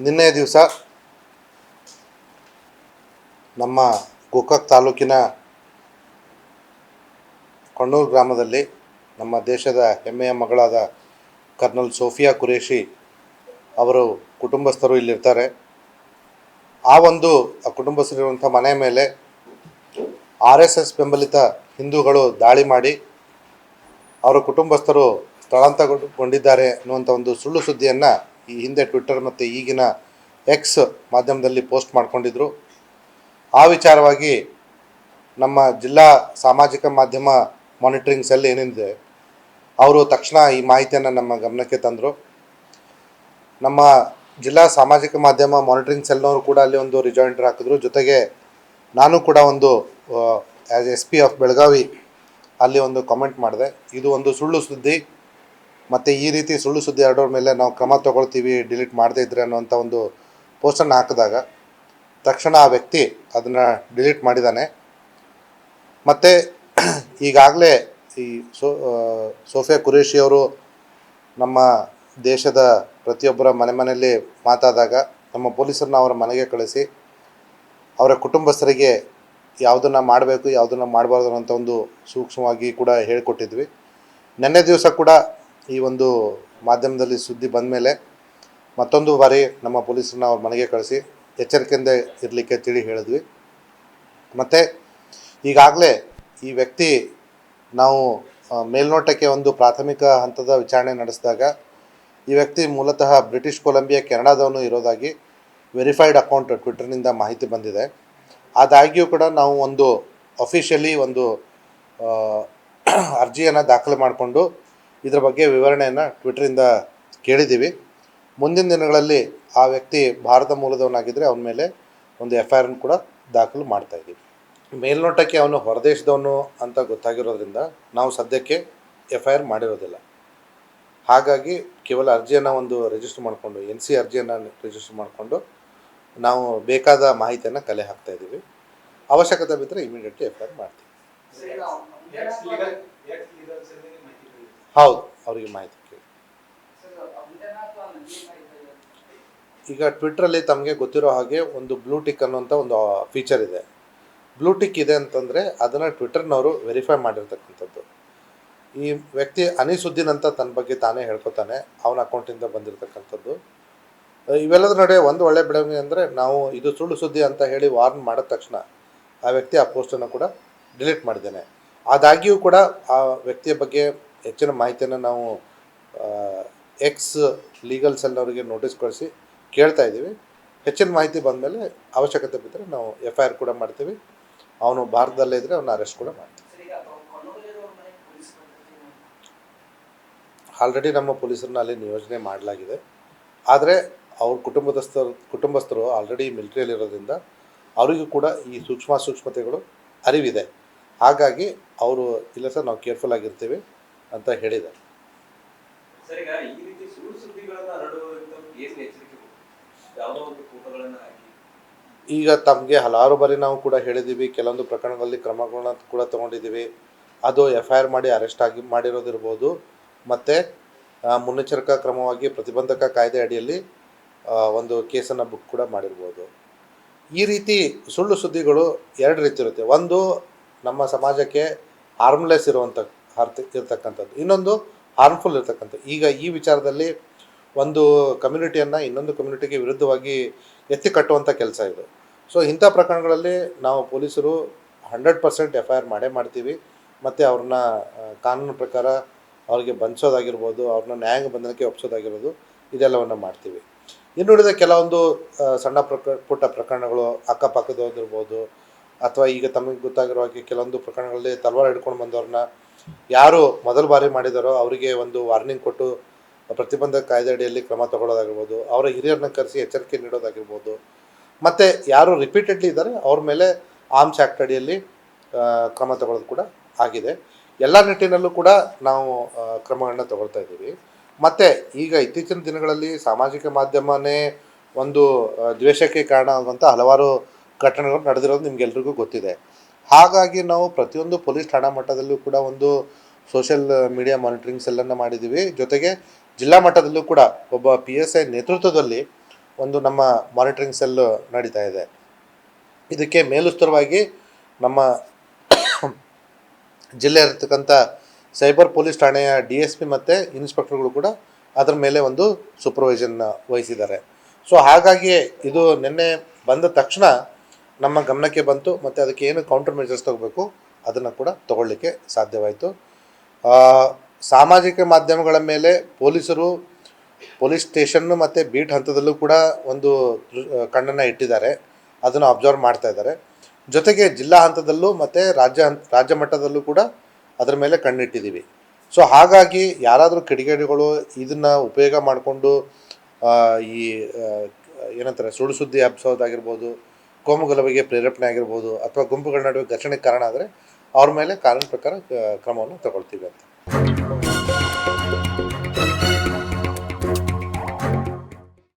ನಿನ್ನೆ ದಿವಸ ನಮ್ಮ ಗೋಕಾಕ್ ತಾಲೂಕಿನ ಕಣ್ಣೂರು ಗ್ರಾಮದಲ್ಲಿ ನಮ್ಮ ದೇಶದ ಹೆಮ್ಮೆಯ ಮಗಳಾದ ಕರ್ನಲ್ ಸೋಫಿಯಾ ಕುರೇಶಿ ಅವರು ಕುಟುಂಬಸ್ಥರು ಇಲ್ಲಿರ್ತಾರೆ. ಆ ಒಂದು, ಆ ಕುಟುಂಬಸ್ಥರಿರುವಂಥ ಮನೆ ಮೇಲೆ ಆರ್ ಎಸ್ ಎಸ್ ಬೆಂಬಲಿತ ಹಿಂದೂಗಳು ದಾಳಿ ಮಾಡಿ ಅವರ ಕುಟುಂಬಸ್ಥರು ಸ್ಥಳಾಂತರಗೊಂಡಿದ್ದಾರೆ ಅನ್ನುವಂಥ ಒಂದು ಸುಳ್ಳು ಸುದ್ದಿಯನ್ನು ಈ ಹಿಂದೆ ಟ್ವಿಟ್ಟರ್ ಮತ್ತು ಈಗಿನ ಎಕ್ಸ್ ಮಾಧ್ಯಮದಲ್ಲಿ ಪೋಸ್ಟ್ ಮಾಡಿಕೊಂಡಿದ್ರು. ಆ ವಿಚಾರವಾಗಿ ನಮ್ಮ ಜಿಲ್ಲಾ ಸಾಮಾಜಿಕ ಮಾಧ್ಯಮ ಮಾನಿಟರಿಂಗ್ ಸೆಲ್ ಏನಿದೆ, ಅವರು ತಕ್ಷಣ ಈ ಮಾಹಿತಿಯನ್ನು ನಮ್ಮ ಗಮನಕ್ಕೆ ತಂದರು. ನಮ್ಮ ಜಿಲ್ಲಾ ಸಾಮಾಜಿಕ ಮಾಧ್ಯಮ ಮಾನಿಟರಿಂಗ್ ಸೆಲ್ನವರು ಕೂಡ ಅಲ್ಲಿ ಒಂದು ರಿಜಾಯಿಂಡರ್ ಹಾಕಿದ್ರು. ಜೊತೆಗೆ ನಾನು ಕೂಡ ಒಂದು as S P of Belagavi ಅಲ್ಲಿ ಒಂದು ಕಾಮೆಂಟ್ ಮಾಡಿದೆ. ಇದು ಒಂದು ಸುಳ್ಳು ಸುದ್ದಿ. ಮತ್ತು ಈ ರೀತಿ ಸುಳ್ಳು ಸುದ್ದಿ ಹರಡೋರ ಮೇಲೆ ನಾವು ಕ್ರಮ ತಗೊಳ್ತೀವಿ ಡಿಲೀಟ್ ಮಾಡದೇ ಇದ್ರೆ ಅನ್ನೋಂಥ ಒಂದು ಪೋಸ್ಟನ್ನು ಹಾಕಿದಾಗ ತಕ್ಷಣ ಆ ವ್ಯಕ್ತಿ ಅದನ್ನು ಡಿಲೀಟ್ ಮಾಡಿದ್ದಾನೆ ಮತ್ತು ಈಗಾಗಲೇ ಈ ಸೋ ಸೋಫಿಯಾ ಅವರು ನಮ್ಮ ದೇಶದ ಪ್ರತಿಯೊಬ್ಬರ ಮನೆ ಮನೆಯಲ್ಲಿ ಮಾತಾದಾಗ ನಮ್ಮ ಪೊಲೀಸರನ್ನ ಅವರ ಮನೆಗೆ ಕಳಿಸಿ ಅವರ ಕುಟುಂಬಸ್ಥರಿಗೆ ಯಾವುದನ್ನು ಮಾಡಬೇಕು, ಯಾವುದನ್ನು ಮಾಡಬಾರ್ದು ಅನ್ನೋಂಥ ಒಂದು ಸೂಕ್ಷ್ಮವಾಗಿ ಕೂಡ ಹೇಳಿಕೊಟ್ಟಿದ್ವಿ. ನಿನ್ನೆ ದಿವಸ ಕೂಡ ಈ ಒಂದು ಮಾಧ್ಯಮದಲ್ಲಿ ಸುದ್ದಿ ಬಂದ ಮೇಲೆ ಮತ್ತೊಂದು ಬಾರಿ ನಮ್ಮ ಪೊಲೀಸರನ್ನ ಅವ್ರ ಮನೆಗೆ ಕಳಿಸಿ ಎಚ್ಚರಿಕೆಯಿಂದ ಇರಲಿಕ್ಕೆ ತಿಳಿ ಹೇಳಿದ್ವಿ. ಮತ್ತು ಈಗಾಗಲೇ ಈ ವ್ಯಕ್ತಿ ನಾವು ಮೇಲ್ನೋಟಕ್ಕೆ ಒಂದು ಪ್ರಾಥಮಿಕ ಹಂತದ ವಿಚಾರಣೆ ನಡೆಸಿದಾಗ ಈ ವ್ಯಕ್ತಿ ಮೂಲತಃ ಬ್ರಿಟಿಷ್ ಕೊಲಂಬಿಯಾ ಕೆನಡಾದವನು ಇರೋದಾಗಿ ವೆರಿಫೈಡ್ ಅಕೌಂಟ್ ಟ್ವಿಟರ್ನಿಂದ ಮಾಹಿತಿ ಬಂದಿದೆ. ಆದಾಗ್ಯೂ ಕೂಡ ನಾವು ಒಂದು ಅಫಿಷಿಯಲಿ ಒಂದು ಅರ್ಜಿಯನ್ನು ದಾಖಲೆ ಮಾಡಿಕೊಂಡು ಇದರ ಬಗ್ಗೆ ವಿವರಣೆಯನ್ನು ಟ್ವಿಟರಿಂದ ಕೇಳಿದ್ದೀವಿ. ಮುಂದಿನ ದಿನಗಳಲ್ಲಿ ಆ ವ್ಯಕ್ತಿ ಭಾರತ ಮೂಲದವನಾಗಿದ್ದರೆ ಅವನ ಮೇಲೆ ಒಂದು ಎಫ್ ಐ ಆರ್ ಕೂಡ ದಾಖಲು ಮಾಡ್ತಾ ಇದ್ದೀವಿ. ಮೇಲ್ನೋಟಕ್ಕೆ ಅವನು ಹೊರದೇಶದವನು ಅಂತ ಗೊತ್ತಾಗಿರೋದ್ರಿಂದ ನಾವು ಸದ್ಯಕ್ಕೆ ಎಫ್ ಐ ಆರ್ ಮಾಡಿರೋದಿಲ್ಲ. ಹಾಗಾಗಿ ಕೇವಲ ಅರ್ಜಿಯನ್ನು ಒಂದು ರಿಜಿಸ್ಟರ್ ಮಾಡಿಕೊಂಡು ಎನ್ ಸಿ ಅರ್ಜಿಯನ್ನು ರಿಜಿಸ್ಟರ್ ಮಾಡಿಕೊಂಡು ನಾವು ಬೇಕಾದ ಮಾಹಿತಿಯನ್ನು ಕಲೆ ಹಾಕ್ತಾ ಇದ್ದೀವಿ. ಅವಶ್ಯಕತೆ ಬಿದ್ದರೆ ಇಮಿಡಿಯೇಟ್ಲಿ ಎಫ್ ಐ ಆರ್ ಮಾಡ್ತೀವಿ. ಹೌದು, ಅವರಿಗೆ ಮಾಹಿತಿ ಕೇಳಿ. ಈಗ ಟ್ವಿಟ್ರಲ್ಲಿ ತಮಗೆ ಗೊತ್ತಿರೋ ಹಾಗೆ ಒಂದು ಬ್ಲೂ ಟಿಕ್ ಅನ್ನುವಂಥ ಒಂದು ಫೀಚರ್ ಇದೆ. ಬ್ಲೂ ಟಿಕ್ ಇದೆ ಅಂತಂದರೆ ಅದನ್ನು ಟ್ವಿಟರ್ನವರು ವೆರಿಫೈ ಮಾಡಿರ್ತಕ್ಕಂಥದ್ದು. ಈ ವ್ಯಕ್ತಿ ಅನಿಸುದ್ದೀನ್ ಅಂತ ತನ್ನ ಬಗ್ಗೆ ತಾನೇ ಹೇಳ್ಕೊತಾನೆ, ಅವನ ಅಕೌಂಟಿಂದ ಬಂದಿರತಕ್ಕಂಥದ್ದು. ಇವೆಲ್ಲದ ನಡುವೆ ಒಂದು ಒಳ್ಳೆ ಬೆಳವಣಿಗೆ ಅಂದರೆ ನಾವು ಇದು ಸುಳ್ಳು ಸುದ್ದಿ ಅಂತ ಹೇಳಿ ವಾರ್ನ್ ಮಾಡಿದ ತಕ್ಷಣ ಆ ವ್ಯಕ್ತಿ ಆ ಪೋಸ್ಟನ್ನು ಕೂಡ ಡಿಲೀಟ್ ಮಾಡಿದ್ದೇನೆ. ಆದಾಗ್ಯೂ ಕೂಡ ಆ ವ್ಯಕ್ತಿಯ ಬಗ್ಗೆ ಹೆಚ್ಚಿನ ಮಾಹಿತಿಯನ್ನು ನಾವು ಎಕ್ಸ್ ಲೀಗಲ್ ಸೆಲ್ನವರಿಗೆ ನೋಟಿಸ್ ಕಳಿಸಿ ಕೇಳ್ತಾ ಇದ್ದೀವಿ. ಹೆಚ್ಚಿನ ಮಾಹಿತಿ ಬಂದಮೇಲೆ ಅವಶ್ಯಕತೆ ಬಿದ್ದರೆ ನಾವು ಎಫ್ ಐ ಆರ್ ಕೂಡ ಮಾಡ್ತೀವಿ. ಅವನು ಭಾರತದಲ್ಲೇ ಇದ್ದರೆ ಅವನು ಅರೆಸ್ಟ್ ಕೂಡ ಮಾಡ್ತೀವಿ. ಆಲ್ರೆಡಿ ನಮ್ಮ ಪೊಲೀಸರನ್ನ ಅಲ್ಲಿ ನಿಯೋಜನೆ ಮಾಡಲಾಗಿದೆ. ಆದರೆ ಅವ್ರ ಕುಟುಂಬದಸ್ಥರು ಕುಟುಂಬಸ್ಥರು ಆಲ್ರೆಡಿ ಮಿಲಿಟ್ರಿಯಲ್ಲಿರೋದ್ರಿಂದ ಅವರಿಗೂ ಕೂಡ ಈ ಸೂಕ್ಷ್ಮ ಸೂಕ್ಷ್ಮತೆಗಳು ಅರಿವಿದೆ. ಹಾಗಾಗಿ ಅವರು ಇಲ್ಲ ಸರ್ ನಾವು ಕೇರ್ಫುಲ್ ಆಗಿರ್ತೀವಿ. ಅಂತ ಹೇಳಿದ್ದಾರೆ. ಈಗ ತಮಗೆ ಹಲವಾರು ಬಾರಿ ನಾವು ಕೂಡ ಹೇಳಿದ್ದೀವಿ ಕೆಲವೊಂದು ಪ್ರಕರಣಗಳಲ್ಲಿ ಕ್ರಮಗಳನ್ನ ಕೂಡ ತಗೊಂಡಿದ್ದೀವಿ. ಅದು ಎಫ್ ಐ ಆರ್ ಮಾಡಿ ಅರೆಸ್ಟ್ ಆಗಿ ಮಾಡಿರೋದಿರ್ಬೋದು. ಮತ್ತು ಮುನ್ನೆಚ್ಚರಿಕಾ ಕ್ರಮವಾಗಿ ಪ್ರತಿಬಂಧಕ ಕಾಯ್ದೆ ಅಡಿಯಲ್ಲಿ ಒಂದು ಕೇಸನ್ನು ಬುಕ್ ಕೂಡ ಮಾಡಿರ್ಬೋದು. ಈ ರೀತಿ ಸುಳ್ಳು ಸುದ್ದಿಗಳು ಎರಡು ರೀತಿ ಇರುತ್ತೆ. ಒಂದು ನಮ್ಮ ಸಮಾಜಕ್ಕೆ ಆರ್ಮ್ಲೆಸ್ ಇರುವಂಥ ಹಾರ್ತ ಇರ್ತಕ್ಕಂಥದ್ದು. ಇನ್ನೊಂದು ಹಾರ್ಮ್ಫುಲ್ ಇರ್ತಕ್ಕಂಥದ್ದು. ಈಗ ಈ ವಿಚಾರದಲ್ಲಿ ಒಂದು ಕಮ್ಯುನಿಟಿಯನ್ನು ಇನ್ನೊಂದು ಕಮ್ಯುನಿಟಿಗೆ ವಿರುದ್ಧವಾಗಿ ಎತ್ತಿ ಕಟ್ಟುವಂಥ ಕೆಲಸ ಇದು. ಸೊ ಇಂಥ ಪ್ರಕರಣಗಳಲ್ಲಿ ನಾವು ಪೊಲೀಸರು hundred percent F I R ಮಾಡೇ ಮಾಡ್ತೀವಿ. ಮತ್ತು ಅವ್ರನ್ನ ಕಾನೂನು ಪ್ರಕಾರ ಅವ್ರಿಗೆ ಬಂಧಿಸೋದಾಗಿರ್ಬೋದು, ಅವ್ರನ್ನ ನ್ಯಾಯಾಂಗ ಬಂಧನಕ್ಕೆ ಒಪ್ಪಿಸೋದಾಗಿರ್ಬೋದು ಇದೆಲ್ಲವನ್ನು ಮಾಡ್ತೀವಿ. ಇನ್ನುಳಿದ ಕೆಲವೊಂದು ಸಣ್ಣ ಪ್ರಕ, ಪುಟ್ಟ ಪ್ರಕರಣಗಳು ಅಕ್ಕಪಕ್ಕದವ್ರದಿರ್ಬೋದು ಅಥವಾ ಈಗ ತಮಗೆ ಗೊತ್ತಾಗಿರೋ ಹಾಗೆ ಕೆಲವೊಂದು ಪ್ರಕರಣಗಳಲ್ಲಿ ತಲವಾರು ಹಿಡ್ಕೊಂಡು ಬಂದವ್ರನ್ನ ಯಾರು ಮೊದಲ ಬಾರಿ ಮಾಡಿದಾರೋ ಅವರಿಗೆ ಒಂದು ವಾರ್ನಿಂಗ್ ಕೊಟ್ಟು ಪ್ರತಿಬಂಧಕ ಕಾಯ್ದೆ ಅಡಿಯಲ್ಲಿ ಕ್ರಮ ತಗೊಳ್ಳೋದಾಗಿರ್ಬೋದು, ಅವರ ಹಿರಿಯರನ್ನ ಕರೆಸಿ ಎಚ್ಚರಿಕೆ ನೀಡೋದಾಗಿರ್ಬೋದು, ಮತ್ತು ಯಾರು ರಿಪೀಟೆಡ್ಲಿ ಇದ್ದಾರೆ ಅವ್ರ ಮೇಲೆ ಆರ್ಮ್ಸ್ ಆ್ಯಕ್ಟ್ ಅಡಿಯಲ್ಲಿ ಕ್ರಮ ತಗೊಳ್ಳೋದು ಕೂಡ ಆಗಿದೆ. ಎಲ್ಲ ನಿಟ್ಟಿನಲ್ಲೂ ಕೂಡ ನಾವು ಕ್ರಮಗಳನ್ನ ತಗೊಳ್ತಾ ಇದ್ದೀವಿ. ಮತ್ತು ಈಗ ಇತ್ತೀಚಿನ ದಿನಗಳಲ್ಲಿ ಸಾಮಾಜಿಕ ಮಾಧ್ಯಮನೇ ಒಂದು ದ್ವೇಷಕ್ಕೆ ಕಾರಣ ಆಗುವಂಥ ಹಲವಾರು ಘಟನೆಗಳು ನಡೆದಿರೋದು ನಿಮ್ಗೆಲ್ರಿಗೂ ಗೊತ್ತಿದೆ. ಹಾಗಾಗಿ ನಾವು ಪ್ರತಿಯೊಂದು ಪೊಲೀಸ್ ಠಾಣಾ ಮಟ್ಟದಲ್ಲೂ ಕೂಡ ಒಂದು ಸೋಷಿಯಲ್ ಮೀಡಿಯಾ ಮಾನಿಟರಿಂಗ್ಸ್ ಸೆಲ್ಲನ್ನು ಮಾಡಿದ್ದೀವಿ ಜೊತೆಗೆ ಜಿಲ್ಲಾ ಮಟ್ಟದಲ್ಲೂ ಕೂಡ ಒಬ್ಬ ಪಿ ಎಸ್ ಐ ನೇತೃತ್ವದಲ್ಲಿ ಒಂದು ನಮ್ಮ ಮಾನಿಟರಿಂಗ್ ಸೆಲ್ ನಡೀತಾ ಇದೆ. ಇದಕ್ಕೆ ಮೇಲುಸ್ತರವಾಗಿ ನಮ್ಮ ಜಿಲ್ಲೆ ಸೈಬರ್ ಪೊಲೀಸ್ ಠಾಣೆಯ ಡಿ ಎಸ್ ಪಿ ಮತ್ತು ಇನ್ಸ್ಪೆಕ್ಟರ್ಗಳು ಕೂಡ ಅದರ ಮೇಲೆ ಒಂದು ಸೂಪರ್ವೈಸನ್ನ ವಹಿಸಿದ್ದಾರೆ. ಸೊ ಹಾಗಾಗಿ ಇದು ನಿನ್ನೆ ಬಂದ ತಕ್ಷಣ ನಮ್ಮ ಗಮನಕ್ಕೆ ಬಂತು ಮತ್ತು ಅದಕ್ಕೆ ಏನು ಕೌಂಟರ್ ಮೆಜರ್ಸ್ ತಗೋಬೇಕು, ಅದನ್ನು ಕೂಡ ತಗೊಳ್ಳಿಕ್ಕೆ ಸಾಧ್ಯವಾಯಿತು. ಸಾಮಾಜಿಕ ಮಾಧ್ಯಮಗಳ ಮೇಲೆ ಪೊಲೀಸರು, ಪೊಲೀಸ್ ಸ್ಟೇಷನ್ನು ಮತ್ತು ಬೀಟ್ ಹಂತದಲ್ಲೂ ಕೂಡ ಒಂದು ಕಣ್ಣನ್ನು ಇಟ್ಟಿದ್ದಾರೆ. ಅದನ್ನು ಅಬ್ಸರ್ವ್ ಮಾಡ್ತಾ ಇದ್ದಾರೆ. ಜೊತೆಗೆ ಜಿಲ್ಲಾ ಹಂತದಲ್ಲೂ ಮತ್ತು ರಾಜ್ಯ ರಾಜ್ಯ ಮಟ್ಟದಲ್ಲೂ ಕೂಡ ಅದರ ಮೇಲೆ ಕಣ್ಣಿಟ್ಟಿದ್ದೀವಿ. ಸೊ, ಹಾಗಾಗಿ ಯಾರಾದರೂ ಕಿಡಿಗೇಡಿಗಳು ಇದನ್ನು ಉಪಯೋಗ ಮಾಡಿಕೊಂಡು ಈ ಏನಂತಾರೆ, ಸುಳ್ಳು ಸುದ್ದಿ ಹಬ್ಸೋದಾಗಿರ್ಬೋದು ಕೋಮುಗಲಭೆಗೆ ಪ್ರೇರೇಪಣೆ ಆಗಿರ್ಬೋದು ಅಥವಾ ಗುಂಪುಗಳ ನಡುವೆ ಘರ್ಷಣೆಗೆ ಕಾರಣ ಆದರೆ ಅವ್ರ ಮೇಲೆ ಕಾನೂನು ಪ್ರಕಾರ ಕ್ರಮವನ್ನು ತಗೊಳ್ತೀವಿ ಅಂತ.